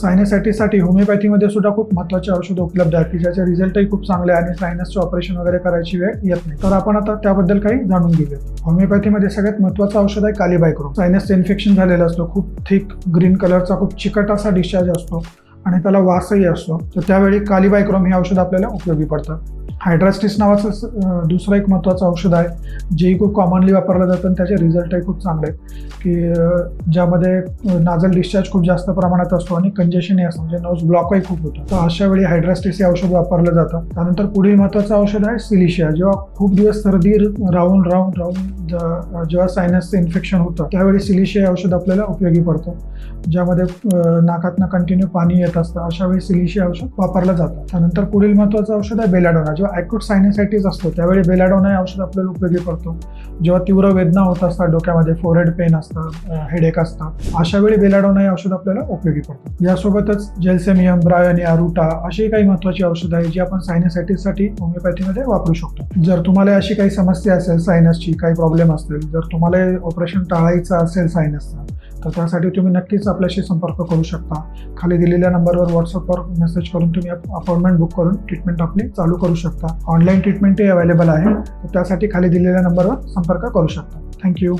सायनेसायटिससाठी होमिओपॅथीमध्ये सुद्धा खूप महत्त्वाचे औषधं उपलब्ध आहेत की ज्याचे रिझल्टही खूप चांगले आहे आणि सायनसचे ऑपरेशन वगैरे करायची वेळ येत नाही. तर आपण आता त्याबद्दल काही जाणून घेऊया होमिओपॅथीमध्ये सगळ्यात महत्त्वाचं औषध आहे कालीबायक्रोम. सायनसचं इन्फेक्शन झालेलं असतो खूप थिक ग्रीन कलरचा खूप चिकट असा डिस्चार्ज असतो आणि त्याला वासही असतो. तर त्यावेळी कालीबायक्रोम हे औषध आपल्याला उपयोगी पडतं. हायड्रास्टिस नावाचं स- दुसरं एक महत्त्वाचं औषध आहे जेही खूप कॉमनली वापरलं जातं आणि त्याचे रिझल्टही खूप चांगले आहेत. की ज्यामध्ये नाजल डिस्चार्ज खूप जास्त प्रमाणात असतो आणि कंजेशनही असतं म्हणजे नोज ब्लॉकही खूप होतं. तर अशा वेळी हायड्रास्टिस हे औषध वापरलं जातं. त्यानंतर पुढील महत्त्वाचं औषध आहे सिलिशिया जेव्हा खूप दिवस सर्दी राहून राहून राहून जेव्हा सायनसचं इन्फेक्शन होतं त्यावेळी सिलिशिया औषध आपल्याला उपयोगी पडतं. ज्यामध्ये नाकातनं कंटिन्यू पाणी येत असतं. अशा वेळी सिलिशिया औषध वापरलं जातं. त्यानंतर पुढील महत्त्वाचं औषध आहे बेलाडोना जेव्हा ॲक्यूट सायनसायटीस असतो त्यावेळी बेलाडोना हे औषध आपल्याला उपयोगी पडतो. जेव्हा तीव्र वेदना होत असतात डोक्यामध्ये फोरहेड पेन असतं हेडेक असतं अशा वेळी बेलाडोना हे औषध आपल्याला उपयोगी पडतं. यासोबतच जेल्सेमियम ब्रायनिया रुटा अशी काही महत्त्वाची औषधं आहेत जी आपण सायनसायटीससाठी होमिओपॅथीमध्ये वापरू शकतो. जर तुम्हाला अशी काही समस्या असेल सायनसची काही प्रॉब्लेम प्रॉब्लेम असतील जर तुम्हाला ऑपरेशन टाळायचं असेल सायनसचं तर त्यासाठी तुम्ही नक्कीच आपल्याशी संपर्क करू शकता. खाली दिलेल्या नंबरवर व्हॉट्सअपवर मेसेज करून तुम्ही अपॉइंटमेंट बुक करून ट्रीटमेंट आपली चालू करू शकता. ऑनलाईन ट्रीटमेंटही अवेलेबल आहे. तर त्यासाठी खाली दिलेल्या नंबरवर संपर्क करू शकता. थँक्यू